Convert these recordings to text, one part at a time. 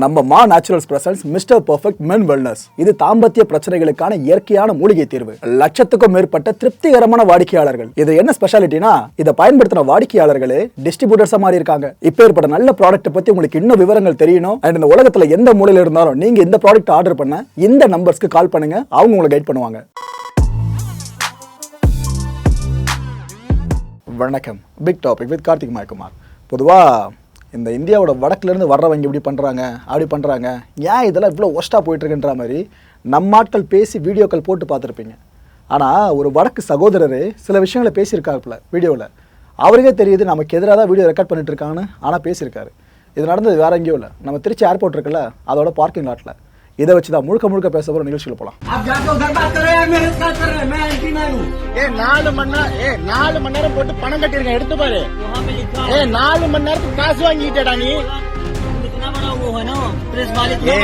நம்ம மா Naturals presents mister perfect men wellness இது தாம்பத்திய பிரச்சனைகளுக்கான இயற்கையான மூலிகை தீர்வு. லட்சத்துக்கும் மேற்பட்ட திருப்திகரமான வாடிக்கையாளர்கள். இது என்ன ஸ்பெஷாலிட்டினா இதை பயன்படுத்தின வாடிக்கையாளர்களே டிஸ்ட்ரிபியூட்டர்ஸா மாறி இருக்காங்க. இப்போ ஏற்பட்ட நல்ல ப்ராடக்ட் பத்தி உங்களுக்கு இன்னும் விவரங்கள் தெரியணும். அண்ட் இந்த உலகத்துல எந்த மூலையில இருந்தாலும் நீங்க இந்த ப்ராடக்ட் ஆர்டர் பண்ண இந்த நம்பர்ஸ்க்கு கால் பண்ணுங்க. அவங்க உங்களை கைட் பண்ணுவாங்க. வணக்கம். Big topic with Karthik Mayakumar. பொதுவாக இந்த இந்தியாவோட வடக்குலேருந்து வர்றவங்க இப்படி பண்ணுறாங்க அப்படி பண்ணுறாங்க ஏன் இதெல்லாம் இவ்வளோ ஒஸ்ட்டாக போயிட்டுருக்குன்ற மாதிரி நம்ம ஆட்கள் பேசி வீடியோக்கள் போட்டு பார்த்துருப்பீங்க. ஆனால் ஒரு வடக்கு சகோதரர் சில விஷயங்களை பேசியிருக்காருல வீடியோவில் அவருக்கே தெரியுது நமக்கு எதிராக தான் வீடியோ ரெக்கார்ட் பண்ணிட்டு இருக்காங்கன்னு ஆனால் பேசியிருக்காரு. இது நடந்தது வேற எங்கேயும் இல்லை. நம்ம திருச்சி ஏர்போர்ட் இருக்குல்ல அதோட பார்க்கிங் லாட்டில் இதை வச்சு தான் முழுக்க முழுக்க பேச போகிற நிகழ்ச்சியில் போகலாம் ஏ நாலு மணி நேரம் ஏ நாலு மணி நேரம் போட்டு பணம் கட்டிருக்கேன் எடுத்து பாரு. ஏ நாலு மணி நேரத்துக்கு காசு வாங்கிட்டடா நீ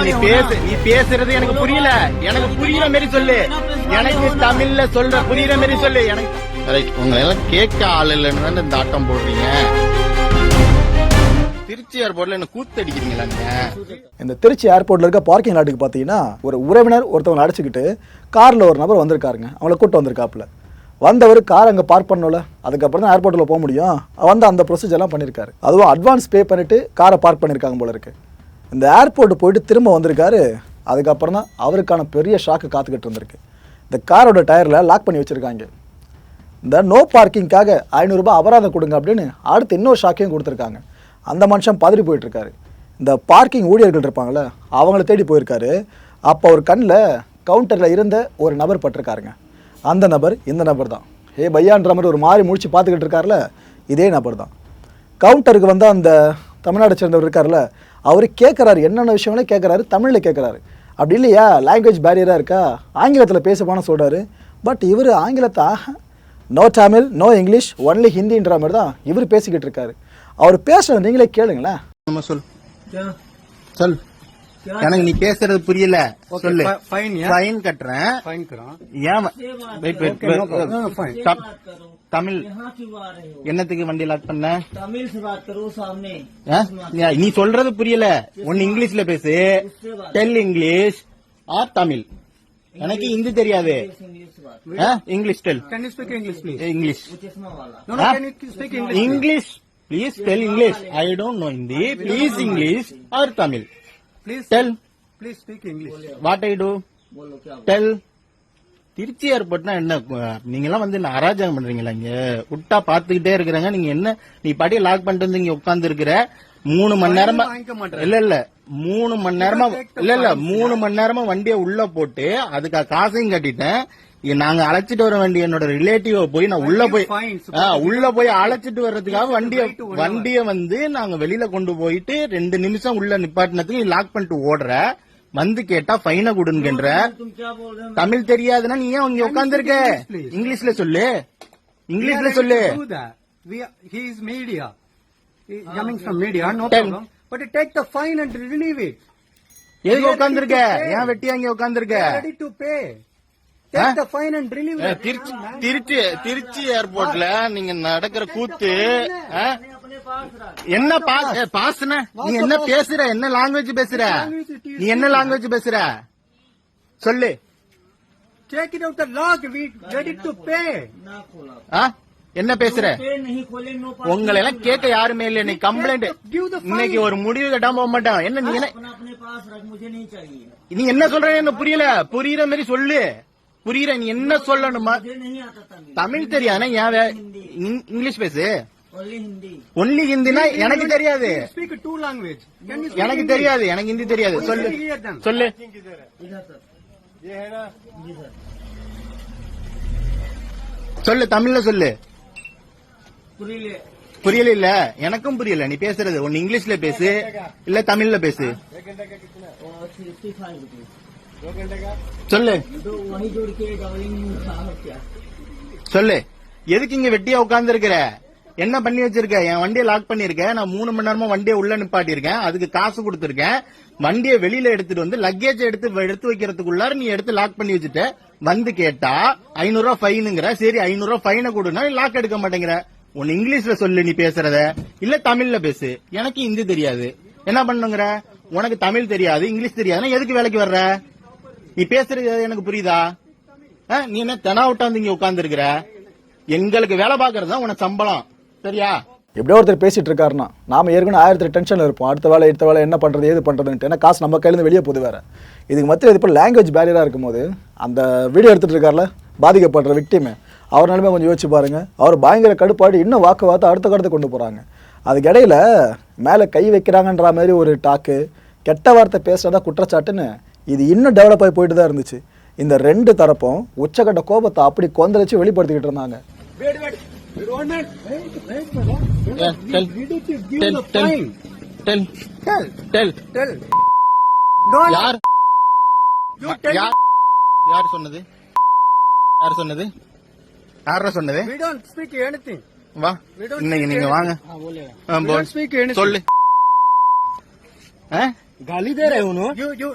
நீ பேசு நீ பேசுறது எனக்கு புரியல. எனக்கு புரியுற மாதிரி சொல்லு. எனக்கு தமிழ்ல சொல்ற புரியுற மாதிரி சொல்லு. எனக்கு உங்களை எல்லாம் கேட்க ஆள் இல்லைன்னு இந்த ஆட்டம் போடுறீங்க? திருச்சி ஏர்போர்ட்ல என்ன கூத்தடிக்கிறீங்களா நீங்க இந்த திருச்சி ஏர்போர்ட்ல இருக்க பார்க்கிங் லாட்டுக்கு பார்த்தீங்கன்னா ஒரு உறவினர் ஒருத்தவங்க அடிச்சுக்கிட்டு காரில் ஒரு நபர் வந்திருக்காருங்க. அவங்கள கூட்டு வந்திருக்காப்புல. வந்தவர் கார் அங்கே பார்க் பண்ணல அதுக்கப்புறம் தான் ஏர்போர்ட்டில் போக முடியும். வந்து அந்த ப்ரொசீஜர்லாம் பண்ணியிருக்காரு அதுவும் அட்வான்ஸ் பே பண்ணிட்டு காரை பார்க் பண்ணியிருக்காங்க போல இருக்கு. இந்த ஏர்போர்ட் போயிட்டு திரும்ப வந்திருக்காரு. அதுக்கப்புறம் தான் அவருக்கான பெரிய ஷாக்கு காத்துக்கிட்டு இருந்திருக்கு. இந்த காரோட டயரில் லாக் பண்ணி வச்சுருக்காங்க. இந்த நோ பார்க்கிங்க்காக ஐநூறுரூபா அபராதம் கொடுங்க அப்படின்னு அடுத்து இன்னொரு ஷாக்கையும் கொடுத்துருக்காங்க. அந்த மனுஷன் பதறி போயிட்டுருக்காரு. இந்த பார்க்கிங் ஊழியர்கள் இருப்பாங்கள அவங்கள தேடி போயிருக்காரு. அப்போ ஒரு கண்ணில் கவுண்டரில் இருந்த ஒரு நபர் பட்டிருக்காருங்க. அந்த நபர் இந்த நபர் தான் ஏ பையான்ற மாதிரி ஒரு மாதிரி முடிச்சு பார்த்துக்கிட்டு இருக்கார்ல இதே நபர் தான் கவுண்டருக்கு வந்து அந்த தமிழ்நாடு சேர்ந்தவர் இருக்கார்ல அவர் கேட்குறாரு என்னென்ன விஷயங்களே கேட்குறாரு தமிழில் கேட்குறாரு அப்படி இல்லையா லாங்குவேஜ் பேரியராக இருக்கா? ஆங்கிலத்தில் பேசப்பான்னு சொல்கிறாரு பட் இவர் ஆங்கிலத்தை no Tamil no English only ஹிந்தின்ற மாதிரி தான் இவர் பேசிக்கிட்டு இருக்காரு. அவர் பேசுறது நீங்களே கேளுங்களேன். நம்ம சொல் சொல் எனக்கு நீ பேசுறது புரியல. சொல்லு. ஃபைன் ஃபைன் கட்டுறேன். ஃபைன் ஏன் தமிழ். என்னத்துக்கு வண்டி லாக் பண்ண? தமிழ் நீ சொல்றது புரியல. ஒன்னு இங்கிலீஷ்ல பேசு. டெல் இங்கிலீஷ் ஆர் தமிழ் எனக்கு ஹிந்தி தெரியாது. English tell English English Please tell English I don't know Hindi. Please English or Tamil Please tell. Please speak English. What I do? Tell. Trichy ஏர்போர்ட்னா என்ன? நீங்க எல்லாம் வந்து அராஜகம் பண்றீங்களா இங்க? விட்டா பாத்துக்கிட்டே இருக்கிறாங்க. நீங்க என்ன? நீ படியை லாக் பண்ணிட்டு வந்து இங்க உட்கார்ந்து இருக்கிற மூணு மணி நேரமா இல்ல இல்ல. மூணு மணி நேரமா இல்ல இல்ல. மூணு மணி நேரமா வண்டியை உள்ள போட்டு அதுக்கு காசையும் கட்டிட்டேன். நாங்க அழைச்சிட்டு வர வேண்டிய என்னோட ரிலேட்டிவ போய் நான் உள்ள போய் உள்ள போய் அழைச்சிட்டு வர்றதுக்காக வண்டிய வண்டிய வந்து நாங்க வெளியில கொண்டு போயிட்டு ரெண்டு நிமிஷம் உள்ள நிப்பாட்டினதுக்கு லாக் பண்ணிட்டு ஓடுற. வந்து கேட்டா ஃபைன கொடுங்கன்ற. தமிழ் தெரியாதுன்னா நீ ஏன் இங்க உட்காந்துருக்க இங்கிலீஷ்ல சொல்லு. இங்கிலீஷ்ல சொல்லு. Media coming media no but take the fine and relieve it எதுக்கு ஏன் வெட்டியா இங்க உட்கார்ந்திருக்க? ரெடி திருச்சி திருச்சி ஏர்போர்ட்ல நீங்க நடக்கிற கூத்து என்ன? பாஸ் பாஸ்ன? நீ என்ன பேசுற? என்ன லாங்குவேஜ் பேசுற? நீ என்ன லாங்குவேஜ் பேசுற? சொல்லு. Check என்ன பேசுற? உங்களை எல்லாம் கேட்க யாருமே இல்ல நீ கம்ப்ளைண்ட் இன்னைக்கு ஒரு முடிவு கட்டாம போக மாட்டான். என்ன நீ என்ன? நீ என்ன சொல்ற? புரியல. புரியுற மாதிரி சொல்லு. புரியுற நீ என்ன சொல்லணுமா? தமிழ் தெரியாது ஏன் இங்கிலீஷ் பேசு. ஒன்லி ஹிந்தினா எனக்கு தெரியாது. எனக்கு தெரியாது எனக்கு ஹிந்தி தெரியாது. சொல்லு. சொல்லு. சொல்லு தமிழ்ல சொல்லு. புரியல புரியல இல்ல எனக்கும் புரியல. நீ பேசுறது. ஒன்னு இங்கிலீஷ்ல பேசு. இல்ல தமிழ்ல பேசு. சொல்லு. சொல்லு. எதுக்கு இங்க வெட்டியா உட்கார்ந்து இருக்கிற என்ன பண்ணி வச்சிருக்க? என் வண்டியை லாக் பண்ணிருக்கேன் நான் மூணு மணி நேரமா வண்டியை உள்ள நிப்பாட்டிருக்கேன் அதுக்கு காசு கொடுத்துருக்கேன். வண்டியை வெளியில எடுத்துட்டு வந்து லக்கேஜ் எடுத்து எடுத்து வைக்கிறதுக்குள்ளார நீ எடுத்து லாக் பண்ணி வச்சுட்ட. வந்து கேட்டா ஐநூறு ரூபா ஃபைனுங்கிற சரி ஐநூறு ரூபா ஃபைனை கொடுனா நீ லாக் எடுக்க மாட்டேங்கிற. உன் இங்கிலீஷ்ல சொல்லு நீ பேசுறத. இல்ல தமிழ்ல பேசு. எனக்கு ஹிந்தி தெரியாது. என்ன பண்ணுங்கிற உனக்கு தமிழ் தெரியாது இங்கிலீஷ் தெரியாதுன்னா எதுக்கு வேலைக்கு வர்ற? நீ பேசுறது எனக்கு புரியுதா? ஆ, நீ என்ன தெனாவிட்டாந்து இங்க உட்கார்ந்து இருக்கிற எங்களுக்கு வேலை பாக்குறது தான் உனக்கு சம்பளம். சரியா? எப்படியோ ஒருத்தர் பேசிட்டு இருக்காருன்னா நாம ஏற்கனவே ஆயிரத்தி டென்ஷன்ல இருப்போம். அடுத்த வேலை எடுத்த வேலை என்ன பண்றது ஏது பண்ணுறதுன்ட்டு ஏன்னா காசு நம்ம கையிலேருந்து வெளியே போகுது வேற. இதுக்கு மத்தியில் இது இப்போ லாங்குவேஜ் பேரியரா இருக்கும்போது அந்த வீடியோ எடுத்துட்டு இருக்கார்ல பாதிக்கப்படுற விக்டிமே அவர் நிலைமை கொஞ்சம் யோசிச்சு பாருங்க. அவர் பயங்கர கடுப்பாடி இன்னும் வாக்குவாதத்தை அடுத்த கடத்தை கொண்டு போறாங்க. அதுக்கு இடையில மேலே கை வைக்கிறாங்கன்ற மாதிரி ஒரு டாக்கு கெட்ட வார்த்தை பேசுறதா குற்றச்சாட்டுன்னு இது இன்னும் டெவலப் ஆகி போயிட்டு தான் இருந்துச்சு இந்த ரெண்டு தரப்பும் உச்சக்கட்ட கோபத்தை அப்படி கொந்தளிச்சு வெளிப்படுத்திக்கிட்டு இருந்தாங்க. யார் சொன்னது யார் சொன்னது யார சொன்னது. வா இன்னைக்கு நீங்க வாங்க. சொல்லு கலிதேரே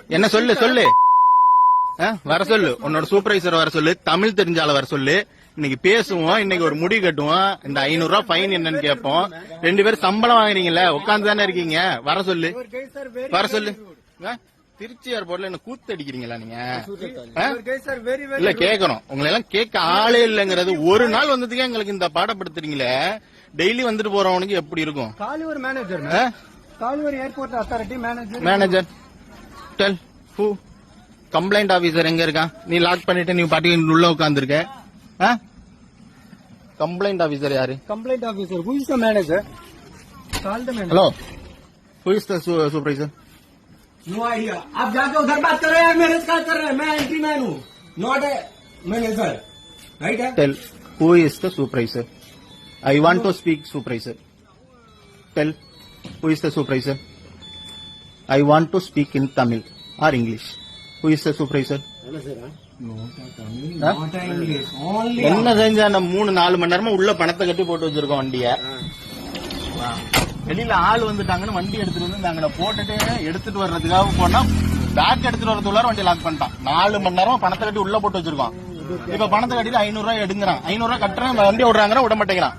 என்ன சொல்லு சொல்லு. வர சொல்லு. உன்னோட சூப்பர்வைசர் வர சொல்லு. தமிழ் தெரிஞ்சால வர சொல்லு. இன்னைக்கு பேசுவோம். இன்னைக்கு ஒரு முடி கட்டுவோம். இந்த ஐநூறு ரூபாய் ஃபைன் என்னன்னு கேட்போம். ரெண்டு பேரும் சம்பளம் வாங்குறீங்களே உட்காந்து தானே இருக்கீங்க. வர சொல்லு. வர சொல்லு. திருச்சி ஏர்போர்ட்ல என்ன கூத்தடிக்கிறீங்களா நீங்க? இல்ல கேக்குறோம் உங்களை எல்லாம் கேட்க ஆளே இல்லங்கிறது ஒரு நாள் வந்ததுக்கே எங்களுக்கு இந்த பாடப்படுத்துறீங்களே டெய்லி வந்துட்டு போறவனுக்கு எப்படி இருக்கும்? call your manager ah? man call your airport authority manager manager tell who complaint officer எங்க இருக்கான் நீ லாக் பண்ணிட்டு நீ பாட்டுக்கு உள்ள உட்காந்துருக்க கம்ப்ளைண்ட் ஆபீசர் யாரு complaint officer who is the manager call the manager hello who is the supervisor no idea आप जाके उधर बात कर रहे हैं मैनेज का कर रहे हैं मैं एंटी मैन हूँ नॉट ए मैनेजर राइट है tell who is the supervisor I want to speak supervisor tell Who is the supervisor? I want to speak in Tamil or English. Who is the supervisor? என்ன செஞ்ச மூணு நாலு மணி நேரமா உள்ள பணத்தை கட்டி போட்டு வச்சிருக்கோம் வண்டிய. வெளியில ஆள் வந்துட்டாங்கன்னு வண்டி எடுத்துட்டு வந்து நாங்க போட்டுட்டு எடுத்துட்டு வர்றதுக்காக போனா பேக் எடுத்துட்டு வரதுக்குள்ளார வண்டி லாக் பண்ணிட்டான். நாலு மணி நேரம் பணத்தை கட்டி உள்ள போட்டு வச்சிருக்கோம் இப்ப பணத்தை கட்டிட்டு ஐநூறு ரூபாய் எடுங்கிறான். ஐநூறு ரூபாய் கட்டுறேன் வண்டி விடுறாங்க விட மாட்டேங்கிறான்.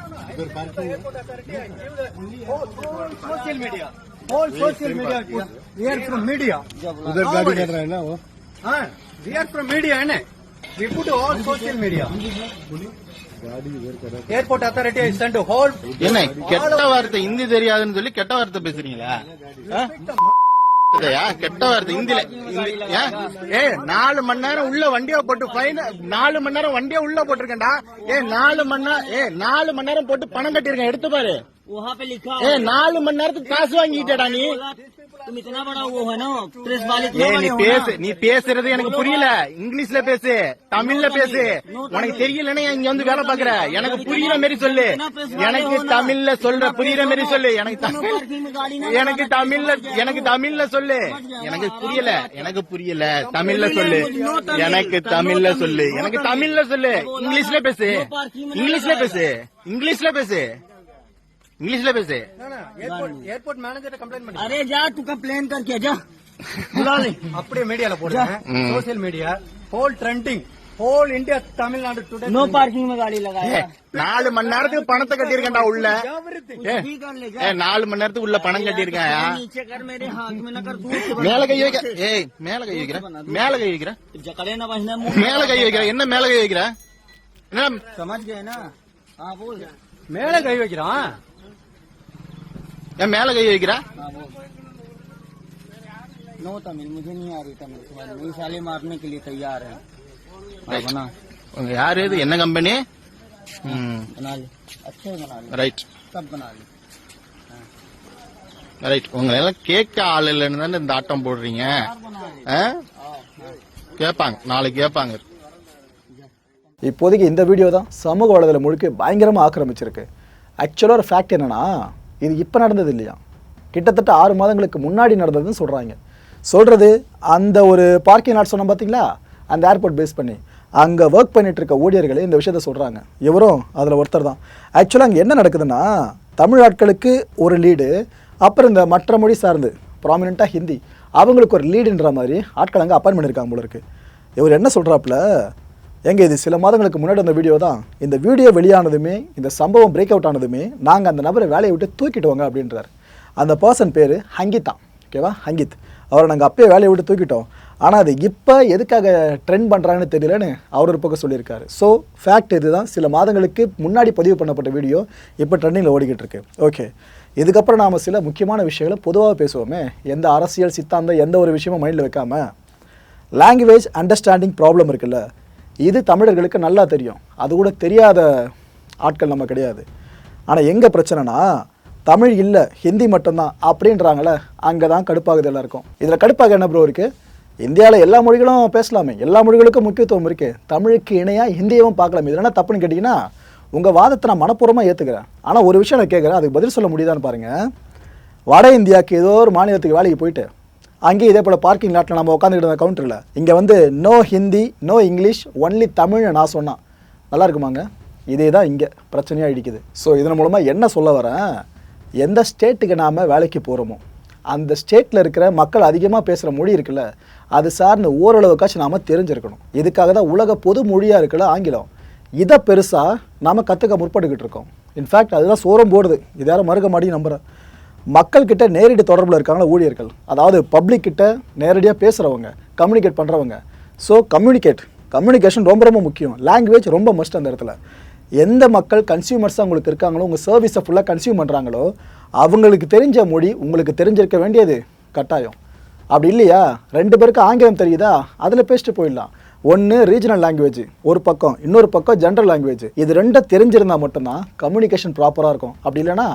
Social media all social media we are from media उधर गाड़ी कर रहा है ना वो हाँ वी आर फ्रॉम मीडिया है ना we put all social media airport authority send whole என்ன கெட்ட வார்த்தை ஹிந்தி தெரியாதுன்னு சொல்லி கெட்ட வார்த்தை பேசுறீங்களா ஆ? இதையா? கெட்ட வார்த்தை இந்தியில. ஏ? நாலு மணி நேரம் உள்ள வண்டிய போட்டு ஃபைன் நாலு மணி நேரம் வண்டிய உள்ள போட்டிருக்கேன்டா. ஏ நாலு மணி நேரம் ஏ நாலு மணி நேரம் போட்டு பணம் கட்டியிருக்கேன். எடுத்து பாரு. वहाँ पे लिखा ஏ நாலு மணி நேரத்துக்கு காசு வாங்கிட்டடா நீ होगा तुम इतना बड़ा वो है ना प्रेस वाले ஏ इतना நீ बड़े हो பேசு ना நீ பேசுறது எனக்கு புரியல இங்கிலீஷ்ல பேசு தமிழ்ல பேசு உனக்கு தெரியலன்னா இங்க வந்து வேலை பாக்குற எனக்கு புரியுற மாதிரி சொல்லு எனக்கு தமிழ்ல சொல்ற புரியுற மாதிரி சொல்லு எனக்கு தமிழ் पार्किंग में गाड़ी ना எனக்கு தமிழ்ல எனக்கு தமிழ்ல சொல்லு எனக்கு புரியல எனக்கு புரியல தமிழ்ல சொல்லு எனக்கு தமிழ்ல சொல்லு எனக்கு தமிழ்ல சொல்லு இங்கிலீஷ்ல பேசு இங்கிலீஷ்ல பேசு இங்கிலீஷ்ல பேசு இங்கிலீஷ்ல பேசு एयरपोर्ट एयरपोर्ट मैनेजर कंप्लेंट பண்ணி अरे जा तू कंप्लेन करके जा बुला ले அப்படியே மீடியால போடுங்க ம். Social media whole trending whole India Tamil Nadu today no parking में गाड़ी ஏ, लगाया நாலு மணி நேரத்துக்கு பணத்தை கட்டியிருக்கேன்டா உள்ள ஏ, भी कर ले ஏ, जा நாலு மணி நேரத்துக்கு உள்ள பணம் கட்டியிருக்கேன் नीचे कर मेरे हाथ में न कर दूर से மேல கை வைக்க ஏய் மேல கை வைக்கிற மேல கை வைக்கிற जकड़े न बजने मुंह மேல கை வைக்கிற என்ன மேல கை வைக்கிற என்ன समझ गए ना हाँ बोल மேல கை வைக்கிறான் ஏன் மேல கை வைக்கிற हाँ बोल नो तमिल मुझे नहीं आ रही तमिल समझ नहीं साले मारने के लिए तैयार है हाँ, बना உங்க யாரு இது என்ன கம்பெனி बना ले अच्छे बना ले ரைட் सब बना ले ரைட் உங்களை எல்லாம் கேட்க ஆள் இல்லைன்னு தானே இந்த ஆட்டம் போடுறீங்க ஆ? கேட்பாங்க நாளைக்கு கேட்பாங்க இப்போதைக்கு இந்த வீடியோ தான் சமூக வலைதளம் முழுக்க பயங்கரமாக ஆக்கிரமிச்சிருக்கு ஆக்சுவலாக ஒரு ஃபேக்ட் என்னன்னா இது இப்போ நடந்தது இல்லையா? கிட்டத்தட்ட ஆறு மாதங்களுக்கு முன்னாடி நடந்ததுன்னு சொல்கிறாங்க சொல்கிறது அந்த ஒரு பார்க்கிங் லாட் சொன்னோம் பார்த்தீங்களா அந்த ஏர்போர்ட் பேஸ் பண்ணி. அங்கே ஒர்க் பண்ணிகிட்டு இருக்க ஊழியர்களே இந்த விஷயத்த சொல்கிறாங்க இவரும் அதில் ஒருத்தர் தான். ஆக்சுவலாக அங்கே என்ன நடக்குதுன்னா தமிழ் ஆட்களுக்கு ஒரு லீடு அப்புறம் இந்த மற்ற மொழி சார்ந்து ப்ராமினெண்ட்டாக ஹிந்தி அவங்களுக்கு ஒரு லீடுன்ற மாதிரி ஆட்கள் அங்கே அப்பாயின் இருக்காங்க போல இருக்குது இவர் என்ன சொல்கிறாப்புல எங்க இது சில மாதங்களுக்கு முன்னாடி அந்த வீடியோ தான். இந்த வீடியோ வெளியானதுமே இந்த சம்பவம் பிரேக் அவுட் ஆனதுமே நாங்கள் அந்த நபரை வேலையை விட்டு தூக்கிட்டு வாங்க அப்படின்றார். அந்த பர்சன் பேர் ஹங்கிதா. ஓகேவா ஹங்கித். அவரை நாங்கள் அப்பயே வேலையை விட்டு தூக்கிட்டோம். ஆனால் அது இப்போ எதுக்காக ட்ரெண்ட் பண்ணுறாங்கன்னு தெரியலன்னு அவர் ஒரு பக்கம் சொல்லியிருக்காரு. ஸோ ஃபேக்ட் இதுதான். சில மாதங்களுக்கு முன்னாடி பதிவு பண்ணப்பட்ட வீடியோ இப்போ ட்ரெண்டிங்கில் ஓடிக்கிட்டு இருக்கு ஓகே இதுக்கப்புறம் நாம் சில முக்கியமான விஷயங்களை பொதுவாக பேசுவோமே. எந்த அரசியல் சித்தாந்தம் எந்த ஒரு விஷயமும் மைண்டில் வைக்காமல் லாங்குவேஜ் அண்டர்ஸ்டாண்டிங் ப்ராப்ளம் இருக்குல்ல. இது தமிழர்களுக்கு நல்லா தெரியும். அது கூட தெரியாத ஆட்கள் நம்ம கிடையாது. ஆனால் எங்கே பிரச்சனைனா தமிழ் இல்லை ஹிந்தி மட்டும்தான் அப்படின்றாங்களே அங்கே தான் கடுப்பாகுது எல்லாருக்கும். இதில் கடுப்பாக என்ன ப்ரோ இருக்குது இந்தியாவில் எல்லா மொழிகளும் பேசலாமே. எல்லா மொழிகளுக்கும் முக்கியத்துவம் இருக்குது தமிழுக்கு இணையாக ஹிந்தியவும் பார்க்கலாம். இது என்ன தப்புன்னு கேட்டிங்கன்னா உங்கள் வாதத்தை நான் மனப்பூர்வமாக ஏற்றுக்கிறேன் ஆனால் ஒரு விஷயம் நான் கேட்குறேன் அதுக்கு பதில் சொல்ல முடியுதான்னு பாருங்கள் வட இந்தியாவுக்கு ஏதோ ஒரு மாநிலத்துக்கு வேலைக்கு போயிட்டு அங்கேயும் இதே போல் பார்க்கிங் லாட்டில் நம்ம உட்காந்துக்கிட்டு இருந்த கவுண்டரில் இங்கே வந்து no Hindi no English only தமிழ்னு நான் சொன்னான். நல்லா இருக்குமாங்க? இதே தான் இங்கே பிரச்சனையாக இடிக்குது. ஸோ இதன் மூலமாக என்ன சொல்ல வரேன்? எந்த ஸ்டேட்டுக்கு நாம் வேலைக்கு போகிறோமோ அந்த ஸ்டேட்டில் இருக்கிற மக்கள் அதிகமாக பேசுகிற மொழி இருக்குல்ல அது சார்ந்து ஓரளவுக்காச்சும் நாம் தெரிஞ்சிருக்கணும். இதுக்காக தான் உலக பொது மொழியாக இருக்குல்ல ஆங்கிலம். இதை பெருசாக நாம் கற்றுக்க முற்பட்டுக்கிட்டு இருக்கோம். இன்ஃபேக்ட் அதுதான் சோரம் போடுது. இது யாரும் மறுக்க மாட்டேங்க நம்புகிறேன் மக்கள்கிட்ட நேரடி தொடர்பில் இருக்காங்களா ஊழியர்கள்? அதாவது பப்ளிக் கிட்ட நேரடியாக பேசுகிறவங்க கம்யூனிகேட் பண்ணுறவங்க ஸோ கம்யூனிகேட் கம்யூனிகேஷன் ரொம்ப ரொம்ப முக்கியம். லாங்குவேஜ் ரொம்ப மஸ்ட் அந்த இடத்துல. எந்த மக்கள் கன்சியூமர்ஸாக உங்களுக்கு இருக்காங்களோ உங்கள் சர்வீஸை ஃபுல்லாக கன்சியூம் பண்ணுறாங்களோ அவங்களுக்கு தெரிஞ்ச மொழி உங்களுக்கு தெரிஞ்சிருக்க வேண்டியது கட்டாயம். அப்படி இல்லையா? ரெண்டு பேருக்கு ஆங்கிலம் தெரியுதா? அதில் பேசிட்டு போயிடலாம். ஒன்று ரீஜனல் லாங்குவேஜ் ஒரு பக்கம் இன்னொரு பக்கம் ஜென்ரல் லாங்குவேஜ் இது ரெண்டும் தெரிஞ்சிருந்தா மட்டும்தான் கம்யூனிகேஷன் ப்ராப்பராக இருக்கும். அப்படி இல்லைன்னா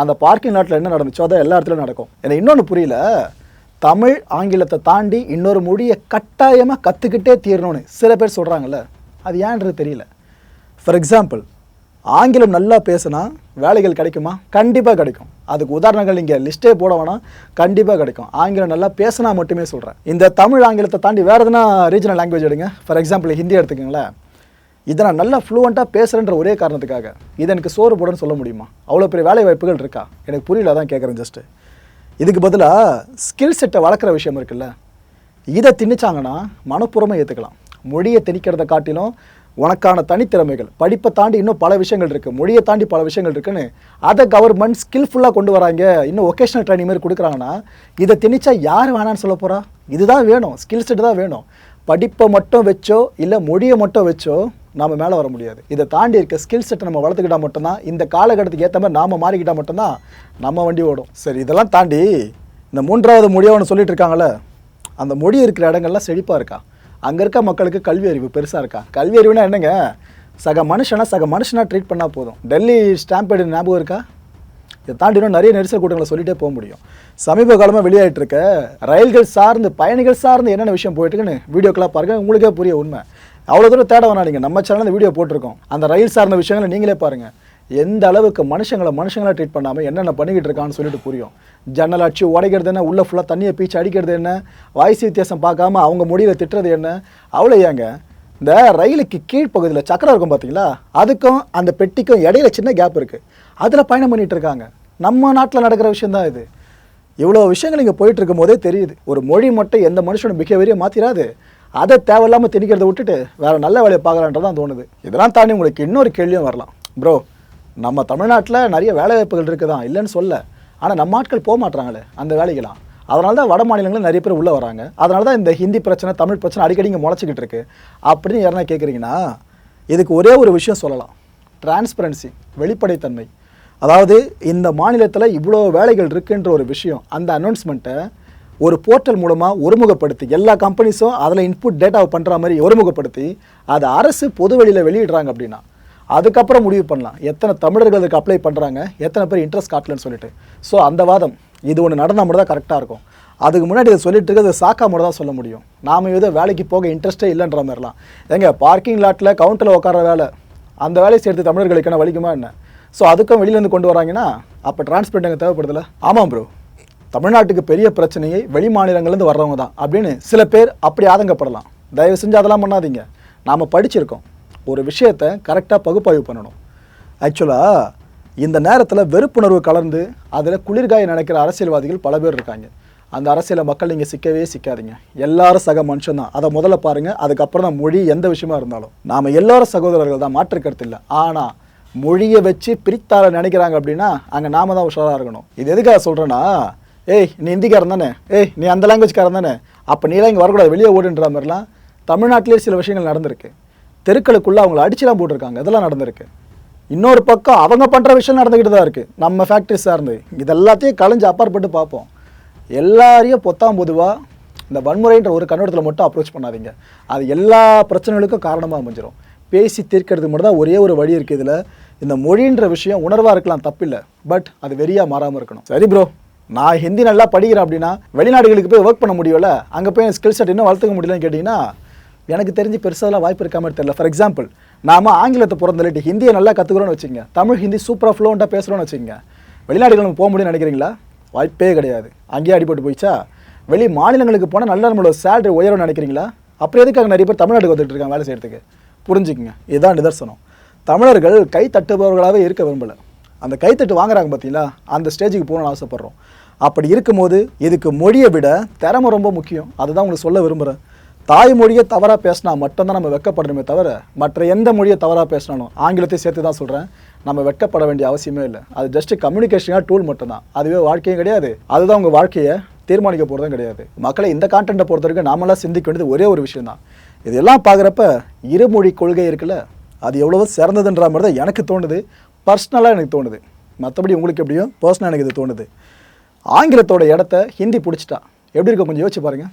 அந்த பார்க்கிங் லாட்டில் என்ன நடந்துச்சோ அதான் எல்லா இடத்துலையும் நடக்கும். எனக்கு இன்னொன்று புரியல. தமிழ் ஆங்கிலத்தை தாண்டி இன்னொரு மொழியை கட்டாயமாக கற்றுக்கிட்டே தீரணும்னு சில பேர் சொல்கிறாங்கல்ல அது ஏன்றது தெரியல. ஃபார் எக்ஸாம்பிள் ஆங்கிலம் நல்லா பேசுனா வேலைகள் கிடைக்குமா? கண்டிப்பாக கிடைக்கும். அதுக்கு உதாரணங்கள் இங்கே லிஸ்ட்டே போட வேணாம். கண்டிப்பாக கிடைக்கும். ஆங்கிலம் நல்லா பேசினா மட்டுமே சொல்கிறேன் இந்த தமிழ் ஆங்கிலத்தை தாண்டி வேறு எதுனா ரீஜனல் லாங்குவேஜ் எடுங்க? ஃபார் எக்ஸாம்பிள் ஹிந்தி எடுத்துக்கோங்களேன். இதை நான் நல்லா ஃப்ளூவெண்ட்டாக பேசுகிறேன்ற ஒரே காரணத்துக்காக. இது எனக்கு சோறு போடன்னு சொல்ல முடியுமா? அவ்வளோ பெரிய வேலை வாய்ப்புகள் இருக்கா? எனக்கு புரியல தான் கேட்குறேன் ஜஸ்ட்டு இதுக்கு பதிலாக ஸ்கில் செட்டை வளர்க்குற விஷயம் இருக்குல்ல. இதை திணிச்சாங்கன்னா மனப்பூர்வமாக ஏற்றுக்கலாம் மொழியை திணிக்கிறத காட்டிலும் உனக்கான தனித்திறமைகள். படிப்பை தாண்டி இன்னும் பல விஷயங்கள் இருக்குது மொழியை தாண்டி பல விஷயங்கள் இருக்குன்னு அதை கவர்மெண்ட் ஸ்கில்ஃபுல்லாக கொண்டு வராங்க. இன்னும் ஒகேஷனல் ட்ரைனிங் மாதிரி கொடுக்குறாங்கன்னா இதை திணிச்சா யார் வேணான்னு சொல்ல போகிறா இதுதான் வேணும். ஸ்கில் செட்டு தான் வேணும். படிப்பை மட்டும் வச்சோ இல்லை மொழியை மட்டும் வச்சோ நம்ம மேலே வர முடியாது. இதை தாண்டி இருக்க ஸ்கில் செட்டை நம்ம வளர்த்துக்கிட்டா மட்டும்தான் இந்த காலகட்டத்துக்கு ஏற்ற மாதிரி நாம் மாறிக்கிட்டால் மட்டும்தான் நம்ம வண்டி ஓடும். சரி இதெல்லாம் தாண்டி இந்த மூன்றாவது மொழியை ஒன்று சொல்லிட்டு இருக்காங்களே அந்த மொழி இருக்கிற இடங்கள்லாம் செழிப்பாக இருக்கா? அங்கே இருக்க மக்களுக்கு கல்வி அறிவு பெருசாக இருக்கா? கல்வி அறிவுனா என்னங்க? சக மனுஷனா சக மனுஷனாக ட்ரீட் பண்ணால் போதும். டெல்லி ஸ்டாம்பேடு ஞாபகம் இருக்கா? இதை தாண்டி இன்னும் நிறைய நெரிசல் கூட்டங்களை சொல்லிட்டே போக முடியும். சமீப காலமாக வெளியாயிட்டு இருக்க ரயில்கள் சார்ந்து பயணிகள் சார்ந்து என்னென்ன விஷயம் போயிட்டுருக்குன்னு இருக்குன்னு பாருங்கள் உங்களுக்கே புரிய உண்மை. அவ்வளோ தூரம் தேட வேணாம் நீங்கள் நம்ம சேனல் வீடியோ போட்டிருக்கோம். அந்த ரயில் சார்ந்த விஷயங்களை நீங்களே பாருங்கள் எந்த அளவுக்கு மனுஷங்களை மனுஷங்களாக ட்ரீட் பண்ணாமல் என்னென்ன பண்ணிக்கிட்டு இருக்கான்னு சொல்லிட்டு புரியும். ஜன்னல் அடிச்சு உடைக்கிறது என்ன? உள்ளே ஃபுல்லாக தண்ணியை பீச்சு அடிக்கிறது என்ன? வாய்ஸ் வித்தியாசம் பார்க்காம அவங்க முடியில் திட்டுறது என்ன? அவ்வளோ ஏங்க. இந்த ரயிலுக்கு கீழ்ப்பகுதியில் சக்கரம் இருக்கும் பார்த்தீங்களா அதுக்கும் அந்த பெட்டிக்கும் இடையில சின்ன கேப் இருக்குது அதில் பயணம் பண்ணிகிட்டு இருக்காங்க. நம்ம நாட்டில் நடக்கிற விஷயந்தான் இது. இவ்வளோ விஷயங்கள் இங்கே போயிட்டு இருக்கும் போதே தெரியுது. ஒரு மொழி மட்டும் எந்த மனுஷனோட பிஹேவியரையும் மாற்றிடாது அதை தேவையில்லாமல் திணிக்கிறத விட்டுட்டு வேற நல்ல வேலையை பார்க்கலான்றதான் தோணுது. இதெல்லாம் தாண்டி உங்களுக்கு இன்னொரு கேள்வியும் வரலாம். ப்ரோ நம்ம தமிழ்நாட்டில் நிறைய வேலைவாய்ப்புகள் இருக்குது தான் இல்லைன்னு சொல்ல. ஆனால் நம்ம ஆட்கள் போக மாட்டுறாங்களே அந்த வேலைக்கெல்லாம். அதனால தான் வட மாநிலங்களும் நிறைய பேர் உள்ளே வராங்க. அதனால தான் இந்த ஹிந்தி பிரச்சனை தமிழ் பிரச்சனை அடிக்கடி இங்கே முளைச்சிக்கிட்டு இருக்கு. அப்படின்னு யாருன்னா கேட்குறீங்கன்னா இதுக்கு ஒரே ஒரு விஷயம் சொல்லலாம். டிரான்ஸ்பரன்சி வெளிப்படைத்தன்மை. அதாவது இந்த மாநிலத்தில் இவ்வளோ வேலைகள் இருக்குன்ற ஒரு விஷயம் அந்த அனௌன்ஸ்மெண்ட்டை ஒரு போர்ட்டல் மூலமாக ஒருமுகப்படுத்தி எல்லா கம்பெனிஸும் அதில் இன்புட் டேட்டாவை பண்ணுற மாதிரி ஒருமுகப்படுத்தி அதை அரசு பொது வெளியில் வெளியிடுறாங்க அப்படின்னா அதுக்கப்புறம் முடிவு பண்ணலாம். எத்தனை தமிழர்கள் அதுக்கு அப்ளை பண்ணுறாங்க எத்தனை பேர் இன்ட்ரெஸ்ட் காட்டலன்னு சொல்லிட்டு. ஸோ அந்த வாதம் இது ஒன்று நடந்தால் மட்டும் தான் கரெக்டாக இருக்கும். அதுக்கு முன்னாடி இதை சொல்லிட்டு இருக்கிறது சாக்கா மட்டும் தான் சொல்ல முடியும். நாம ஏதோ வேலைக்கு போக இன்ட்ரெஸ்ட்டே இல்லைன்ற மாதிரிலாம் ஏங்க பார்க்கிங் லாட்டில் கவுண்டரில் உட்கார வேலை அந்த வேலையை சேர்த்து தமிழர்களுக்கு என்ன வலிக்குமா என்ன? ஸோ அதுக்கும் வெளியிலேருந்து கொண்டு வராங்கன்னா அப்போ டிரான்ஸ்போர்ட் எங்கே தேவைப்படுதுல ஆமாம் ப்ரோ தமிழ்நாட்டுக்கு பெரிய பிரச்சனையை வெளி மாநிலங்கள்லேருந்து வர்றவங்க தான். அப்படின்னு சில பேர் அப்படி ஆதங்கப்படலாம். தயவு செஞ்சு அதெல்லாம் பண்ணாதீங்க. நாம் படிச்சிருக்கோம். ஒரு விஷயத்தை கரெக்டாக பகுப்பாய்வு பண்ணணும். ஆக்சுவலாக இந்த நேரத்தில் வெறுப்புணர்வு கலந்து அதில் குளிர்காய நினைக்கிற அரசியல்வாதிகள் பல பேர் இருக்காங்க. அந்த அரசியலை மக்கள் நீங்கள் சிக்கவே சிக்காதீங்க. எல்லாரும் சக மனுஷன் தான். அதை முதல்ல பாருங்கள் அதுக்கப்புறம் தான் மொழி எந்த விஷயமா இருந்தாலும். நாம் எல்லாரும் சகோதரர்கள் தான். மாற்று கருத்து இல்லை. ஆனால் மொழியை வச்சு பிரித்தாள நினைக்கிறாங்க அப்படின்னா அங்கே நாம தான் உஷாராக இருக்கணும். இது எதுக்காக சொல்கிறேன்னா ஏய் நீ ஹிந்திக்காரன் தானே? ஏய் நீ அந்த லாங்குவேஜ்காரன் தானே? அப்போ நீலாம் இங்கே வரக்கூடாது. வெளியே ஓடுன்ற மாதிரிலாம் தமிழ்நாட்டிலே சில விஷயங்கள் நடந்திருக்கு. தெருக்களுக்குள்ளே அவங்கள அடிச்சுலாம் போட்டிருக்காங்க. இதெல்லாம் நடந்திருக்கு. இன்னொரு பக்கம் அவங்க பண்ணுற விஷயம் நடந்துக்கிட்டு தான் இருக்குது நம்ம ஃபேக்ட்ரி சார்ந்து. இது எல்லாத்தையும் கலைஞ்சு அப்பாற்பட்டு பார்ப்போம். எல்லாரையும் பொத்தாம் பொதுவாக இந்த வன்முறைன்ற ஒரு கண்ணோட்டத்தில் மட்டும் அப்ரோச் பண்ணாதீங்க. அது எல்லா பிரச்சனைகளுக்கும் காரணமாக அமைஞ்சிரும். பேசி தீர்க்கிறது மட்டும் தான் ஒரே ஒரு வழி இருக்குது இதில். இந்த மொழின்ற விஷயம் உணர்வாக இருக்கலாம் தப்பில்லை. பட் அது வெறியாக மாறாமல் இருக்கணும். சரி ப்ரோ நான் ஹிந்தி நல்லா படிக்கிறேன் அப்படின்னா வெளிநாடுகளுக்கு போய் ஒர்க் பண்ண முடியல அங்கே போய் ஸ்கில் செட் இன்னும் வளர்த்துக்க முடியலன்னு கேட்டிங்கன்னா எனக்கு தெரிஞ்சு பெருசாலாம் வாய்ப்பு இருக்காம தெரியல. ஃபார் எக்ஸாம்பிள் நாம ஆங்கிலத்தை பிறந்தலிட்டு ஹிந்தியை நல்லா கற்றுக்குறோன்னு வச்சுங்க தமிழ் ஹிந்தி சூப்பராக ஃப்ளோண்ட்டாக பேசுகிறோன்னு வச்சுங்க வெளிநாடுகள் நம்ம போக முடியும்னு நினைக்கிறீங்களா? வாய்ப்பே கிடையாது. அங்கேயே அடிபட்டு போயிடுச்சா? வெளி மாநிலங்களுக்கு போனால் நல்ல நம்மளோட சேலரி உயரும்னு நினைக்கிறீங்களா? அப்புறம் எதுக்காக நிறைய பேர் தமிழ்நாட்டுக்கு வந்துட்டு இருக்காங்க வேலை செய்கிறதுக்கு புரிஞ்சுக்குங்க. இதுதான் நிதர்சனம். தமிழர்கள் கை தட்டுபவர்களாகவே இருக்க விரும்பலை. அந்த கைத்தட்டு வாங்குறாங்க பார்த்தீங்களா அந்த ஸ்டேஜுக்கு போகணும்னு ஆசைப்பட்றோம். அப்படி இருக்கும்போது இதுக்கு மொழியை விட திறமை ரொம்ப முக்கியம். அதுதான் உங்களுக்கு சொல்ல விரும்புகிறேன் தாய்மொழியை தவறாக பேசினா மட்டும்தான் நம்ம வெட்கப்படணுமே தவிர மற்ற எந்த மொழியை தவறாக பேசினாலும் ஆங்கிலத்தை சேர்த்து தான் சொல்கிறேன் நம்ம வெட்கப்பட வேண்டிய அவசியமே இல்லை. அது ஜஸ்ட் கம்யூனிகேஷனாக டூல் மட்டும்தான். அதுவே வாழ்க்கையும் கிடையாது. அதுதான் உங்கள் வாழ்க்கையை தீர்மானிக்க போகிறதும் கிடையாது. மக்களை இந்த கான்டென்ட்டை பொறுத்த வரைக்கும் நாமெல்லாம் சிந்திக்க வேண்டியது ஒரே ஒரு விஷயம் தான் இதெல்லாம் பார்க்குறப்ப இருமொழி கொள்கை இருக்குல்ல அது எவ்வளவோ சிறந்ததுன்ற மாதிரி தான் எனக்கு தோணுது. பர்சனலாக எனக்கு தோணுது. மற்றபடி உங்களுக்கு எப்படியும் பர்சனலாக எனக்கு இது தோணுது. ஆங்கிலத்தோட இடத்த ஹிந்தி பிடிச்சிட்டா. எப்படி இருக்க கொஞ்சம் யோசிச்சு பாருங்கள்